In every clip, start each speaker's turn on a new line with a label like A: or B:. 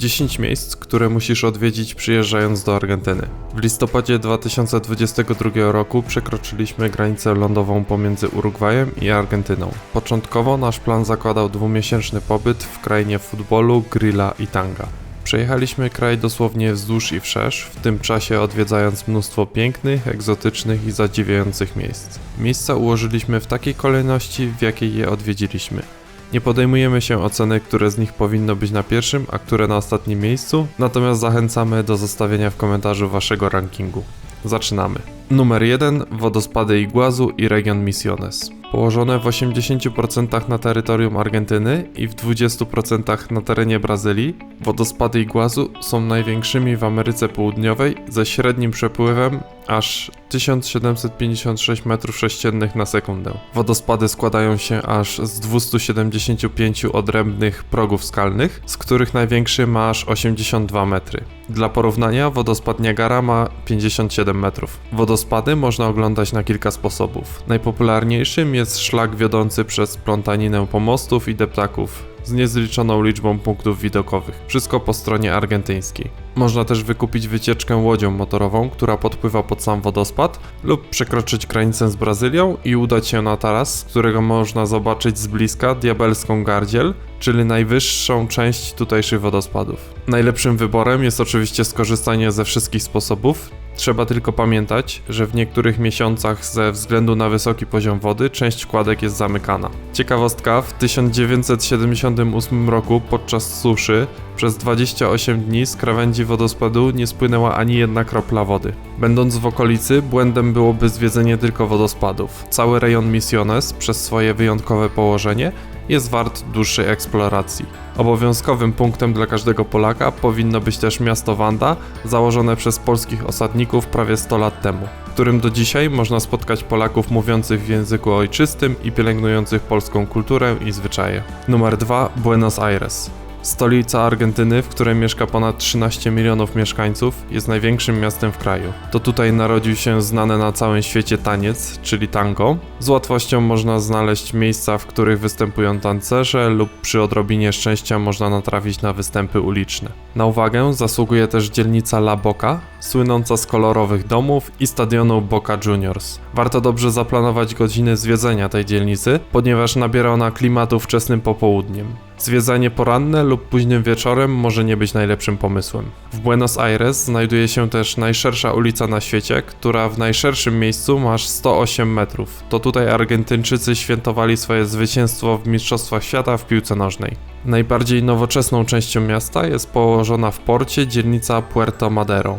A: 10 miejsc, które musisz odwiedzić przyjeżdżając do Argentyny. W listopadzie 2022 roku przekroczyliśmy granicę lądową pomiędzy Urugwajem i Argentyną. Początkowo nasz plan zakładał dwumiesięczny pobyt w krainie futbolu, grilla i tanga. Przejechaliśmy kraj dosłownie wzdłuż i wszerz, w tym czasie odwiedzając mnóstwo pięknych, egzotycznych i zadziwiających miejsc. Miejsca ułożyliśmy w takiej kolejności, w jakiej je odwiedziliśmy. Nie podejmujemy się oceny, które z nich powinno być na pierwszym, a które na ostatnim miejscu, natomiast zachęcamy do zostawienia w komentarzu waszego rankingu. Zaczynamy. Numer 1 wodospady Iguazu i region Misiones. Położone w 80% na terytorium Argentyny i w 20% na terenie Brazylii, wodospady Iguazu są największymi w Ameryce Południowej ze średnim przepływem aż 1756 m3 na sekundę. Wodospady składają się aż z 275 odrębnych progów skalnych, z których największy ma aż 82 metry. Dla porównania wodospad Niagara ma 57 metrów. Wodospady można oglądać na kilka sposobów. Najpopularniejszym jest szlak wiodący przez plątaninę pomostów i deptaków z niezliczoną liczbą punktów widokowych. Wszystko po stronie argentyńskiej. Można też wykupić wycieczkę łodzią motorową, która podpływa pod sam wodospad, lub przekroczyć granicę z Brazylią i udać się na taras, z którego można zobaczyć z bliska diabelską gardziel, czyli najwyższą część tutejszych wodospadów. Najlepszym wyborem jest oczywiście skorzystanie ze wszystkich sposobów, Trzeba tylko pamiętać, że w niektórych miesiącach ze względu na wysoki poziom wody część kładek jest zamykana. Ciekawostka, w 1978 roku podczas suszy przez 28 dni z krawędzi wodospadu nie spłynęła ani jedna kropla wody. Będąc w okolicy, błędem byłoby zwiedzenie tylko wodospadów. Cały rejon Misiones przez swoje wyjątkowe położenie jest wart dłuższej eksploracji. Obowiązkowym punktem dla każdego Polaka powinno być też miasto Wanda, założone przez polskich osadników prawie 100 lat temu, w którym do dzisiaj można spotkać Polaków mówiących w języku ojczystym i pielęgnujących polską kulturę i zwyczaje. Numer 2 Buenos Aires. Stolica Argentyny, w której mieszka ponad 13 milionów mieszkańców, jest największym miastem w kraju. To tutaj narodził się znany na całym świecie taniec, czyli tango. Z łatwością można znaleźć miejsca, w których występują tancerze lub przy odrobinie szczęścia można natrafić na występy uliczne. Na uwagę zasługuje też dzielnica La Boca, słynąca z kolorowych domów i stadionu Boca Juniors. Warto dobrze zaplanować godziny zwiedzenia tej dzielnicy, ponieważ nabiera ona klimatu wczesnym popołudniem. Zwiedzanie poranne lub późnym wieczorem może nie być najlepszym pomysłem. W Buenos Aires znajduje się też najszersza ulica na świecie, która w najszerszym miejscu ma aż 108 metrów. To tutaj Argentyńczycy świętowali swoje zwycięstwo w Mistrzostwach Świata w piłce nożnej. Najbardziej nowoczesną częścią miasta jest położona w porcie dzielnica Puerto Madero.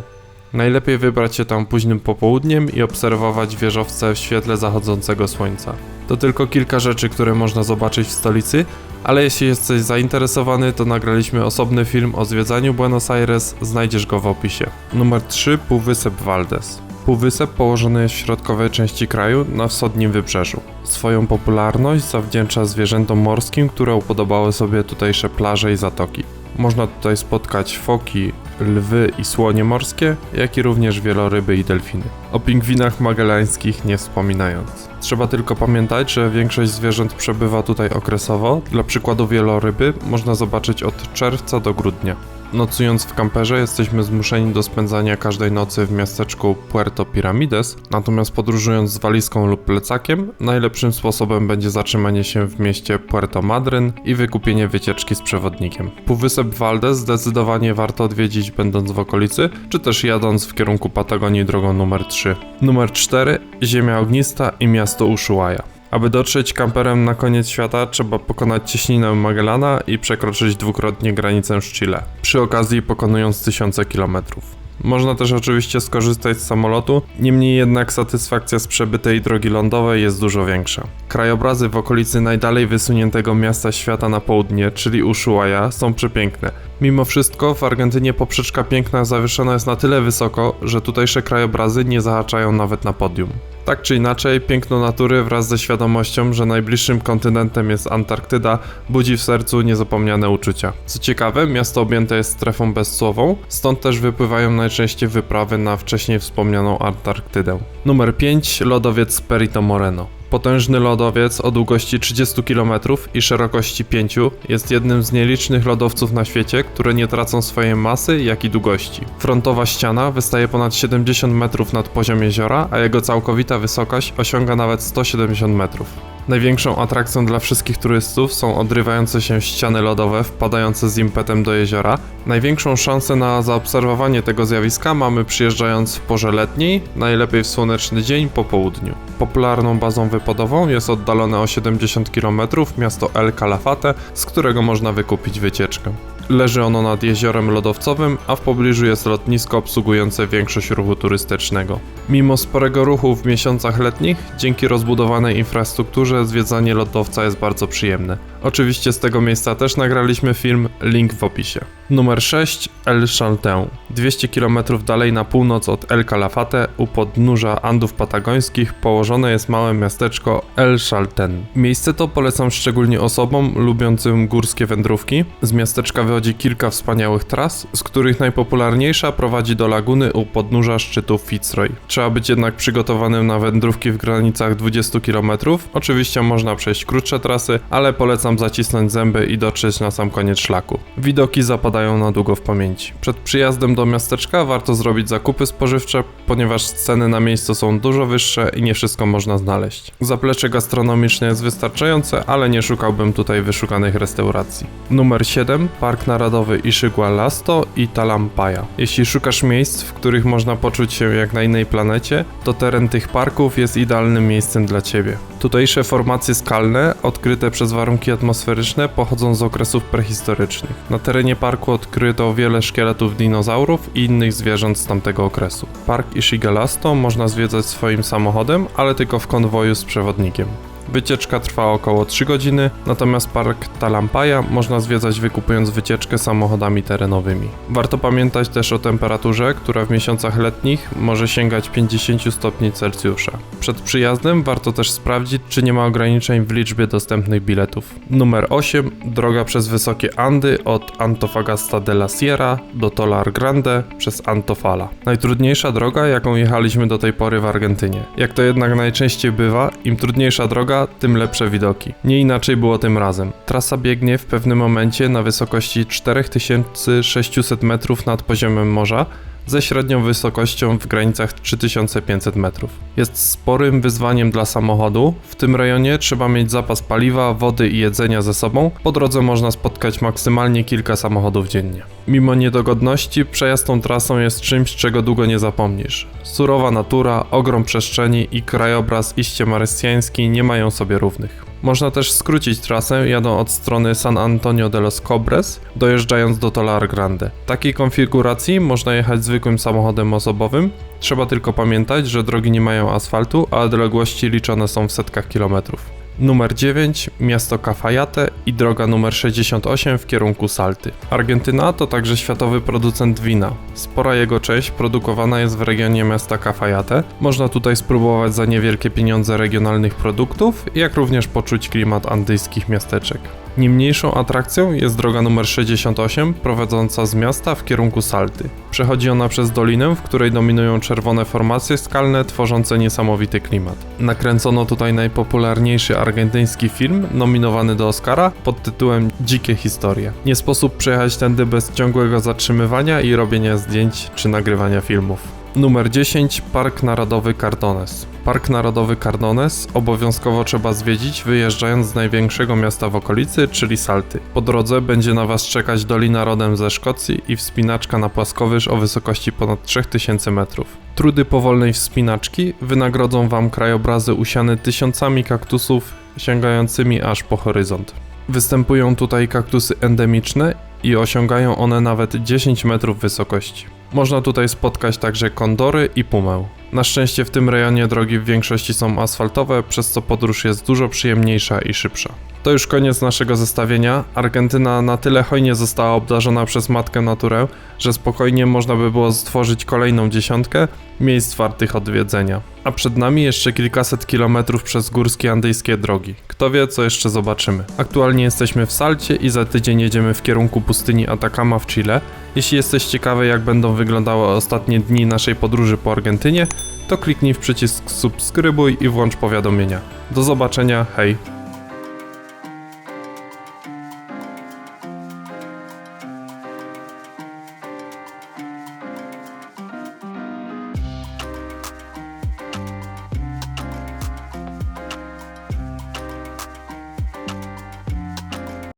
A: Najlepiej wybrać się tam późnym popołudniem i obserwować wieżowce w świetle zachodzącego słońca. To tylko kilka rzeczy, które można zobaczyć w stolicy, ale jeśli jesteś zainteresowany, to nagraliśmy osobny film o zwiedzaniu Buenos Aires, znajdziesz go w opisie. Numer 3 Półwysep Valdez. Półwysep położony jest w środkowej części kraju, na wschodnim wybrzeżu. Swoją popularność zawdzięcza zwierzętom morskim, które upodobały sobie tutejsze plaże i zatoki. Można tutaj spotkać foki, lwy i słonie morskie, jak i również wieloryby i delfiny. O pingwinach magellańskich nie wspominając. Trzeba tylko pamiętać, że większość zwierząt przebywa tutaj okresowo. Dla przykładu wieloryby można zobaczyć od czerwca do grudnia. Nocując w kamperze jesteśmy zmuszeni do spędzania każdej nocy w miasteczku Puerto Piramides, natomiast podróżując z walizką lub plecakiem, najlepszym sposobem będzie zatrzymanie się w mieście Puerto Madryn i wykupienie wycieczki z przewodnikiem. Półwysep Valdez zdecydowanie warto odwiedzić będąc w okolicy, czy też jadąc w kierunku Patagonii drogą numer 3. Numer 4 Ziemia ognista i miasto Ushuaia. Aby dotrzeć kamperem na koniec świata, trzeba pokonać cieśninę Magellana i przekroczyć dwukrotnie granicę z Chile, przy okazji pokonując tysiące kilometrów. Można też oczywiście skorzystać z samolotu, niemniej jednak satysfakcja z przebytej drogi lądowej jest dużo większa. Krajobrazy w okolicy najdalej wysuniętego miasta świata na południe, czyli Ushuaia, są przepiękne. Mimo wszystko w Argentynie poprzeczka piękna zawieszona jest na tyle wysoko, że tutejsze krajobrazy nie zahaczają nawet na podium. Tak czy inaczej, piękno natury wraz ze świadomością, że najbliższym kontynentem jest Antarktyda, budzi w sercu niezapomniane uczucia. Co ciekawe, miasto objęte jest strefą bezsłową, stąd też wypływają najczęściej wyprawy na wcześniej wspomnianą Antarktydę. Numer 5. Lodowiec Perito Moreno. Potężny lodowiec o długości 30 km i szerokości 5 jest jednym z nielicznych lodowców na świecie, które nie tracą swojej masy, jak i długości. Frontowa ściana wystaje ponad 70 metrów nad poziom jeziora, a jego całkowita wysokość osiąga nawet 170 metrów. Największą atrakcją dla wszystkich turystów są odrywające się ściany lodowe wpadające z impetem do jeziora. Największą szansę na zaobserwowanie tego zjawiska mamy przyjeżdżając w porze letniej, najlepiej w słoneczny dzień po południu. Popularną bazą wypadową jest oddalone o 70 km miasto El Calafate, z którego można wykupić wycieczkę. Leży ono nad jeziorem lodowcowym, a w pobliżu jest lotnisko obsługujące większość ruchu turystycznego. Mimo sporego ruchu w miesiącach letnich, dzięki rozbudowanej infrastrukturze zwiedzanie lodowca jest bardzo przyjemne. Oczywiście z tego miejsca też nagraliśmy film, link w opisie. Numer 6 El Chaltén. 200 km dalej na północ od El Calafate, u podnóża Andów Patagońskich, położone jest małe miasteczko El Chaltén. Miejsce to polecam szczególnie osobom lubiącym górskie wędrówki. Z miasteczka wychodzi kilka wspaniałych tras, z których najpopularniejsza prowadzi do laguny u podnóża szczytu Fitzroy. Trzeba być jednak przygotowanym na wędrówki w granicach 20 km. Oczywiście można przejść krótsze trasy, ale polecam zacisnąć zęby i dotrzeć na sam koniec szlaku. Widoki zapadają na długo w pamięci. Przed przyjazdem do miasteczka warto zrobić zakupy spożywcze, ponieważ ceny na miejscu są dużo wyższe i nie wszystko można znaleźć. Zaplecze gastronomiczne jest wystarczające, ale nie szukałbym tutaj wyszukanych restauracji. Numer 7 Park Narodowy Ishigualasto i Talampaya. Jeśli szukasz miejsc, w których można poczuć się jak na innej planecie, to teren tych parków jest idealnym miejscem dla Ciebie. Tutejsze formacje skalne, odkryte przez warunki atmosferyczne, pochodzą z okresów prehistorycznych. Na terenie parku odkryto wiele szkieletów dinozaurów i innych zwierząt z tamtego okresu. Park Ishigalasto można zwiedzać swoim samochodem, ale tylko w konwoju z przewodnikiem. Wycieczka trwa około 3 godziny, natomiast park Talampaya można zwiedzać wykupując wycieczkę samochodami terenowymi. Warto pamiętać też o temperaturze, która w miesiącach letnich może sięgać 50 stopni Celsjusza. Przed przyjazdem warto też sprawdzić, czy nie ma ograniczeń w liczbie dostępnych biletów. Numer 8. Droga przez wysokie Andy od Antofagasta de la Sierra do Tolar Grande przez Antofala. Najtrudniejsza droga, jaką jechaliśmy do tej pory w Argentynie. Jak to jednak najczęściej bywa, im trudniejsza droga, tym lepsze widoki. Nie inaczej było tym razem. Trasa biegnie w pewnym momencie na wysokości 4600 metrów nad poziomem morza, ze średnią wysokością w granicach 3500 metrów. Jest sporym wyzwaniem dla samochodu. W tym rejonie trzeba mieć zapas paliwa, wody i jedzenia ze sobą. Po drodze można spotkać maksymalnie kilka samochodów dziennie. Mimo niedogodności, przejazd tą trasą jest czymś, czego długo nie zapomnisz. Surowa natura, ogrom przestrzeni i krajobraz iście marystiański nie mają sobie równych. Można też skrócić trasę jadą od strony San Antonio de los Cobres, dojeżdżając do Tolar Grande. W takiej konfiguracji można jechać zwykłym samochodem osobowym, trzeba tylko pamiętać, że drogi nie mają asfaltu, a odległości liczone są w setkach kilometrów. Numer 9 miasto Cafayate i droga numer 68 w kierunku Salty. Argentyna to także światowy producent wina. Spora jego część produkowana jest w regionie miasta Cafayate. Można tutaj spróbować za niewielkie pieniądze regionalnych produktów, jak również poczuć klimat andyjskich miasteczek. Nie mniejszą atrakcją jest droga numer 68 prowadząca z miasta w kierunku Salty. Przechodzi ona przez dolinę, w której dominują czerwone formacje skalne tworzące niesamowity klimat. Nakręcono tutaj najpopularniejszy argentyński film nominowany do Oscara pod tytułem Dzikie historie. Nie sposób przejechać tędy bez ciągłego zatrzymywania i robienia zdjęć czy nagrywania filmów. Numer 10 Park Narodowy Cardones. Park Narodowy Cardones obowiązkowo trzeba zwiedzić wyjeżdżając z największego miasta w okolicy, czyli Salty. Po drodze będzie na Was czekać dolina rodem ze Szkocji i wspinaczka na płaskowyż o wysokości ponad 3000 metrów. Trudy powolnej wspinaczki wynagrodzą Wam krajobrazy usiane tysiącami kaktusów sięgającymi aż po horyzont. Występują tutaj kaktusy endemiczne i osiągają one nawet 10 metrów wysokości. Można tutaj spotkać także kondory i pumę. Na szczęście w tym rejonie drogi w większości są asfaltowe, przez co podróż jest dużo przyjemniejsza i szybsza. To już koniec naszego zestawienia. Argentyna na tyle hojnie została obdarzona przez matkę naturę, że spokojnie można by było stworzyć kolejną dziesiątkę miejsc wartych odwiedzenia. A przed nami jeszcze kilkaset kilometrów przez górskie andyjskie drogi. Kto wie, co jeszcze zobaczymy. Aktualnie jesteśmy w Salcie i za tydzień jedziemy w kierunku pustyni Atacama w Chile. Jeśli jesteś ciekawy, jak będą wyglądały ostatnie dni naszej podróży po Argentynie, to kliknij w przycisk subskrybuj i włącz powiadomienia. Do zobaczenia, hej!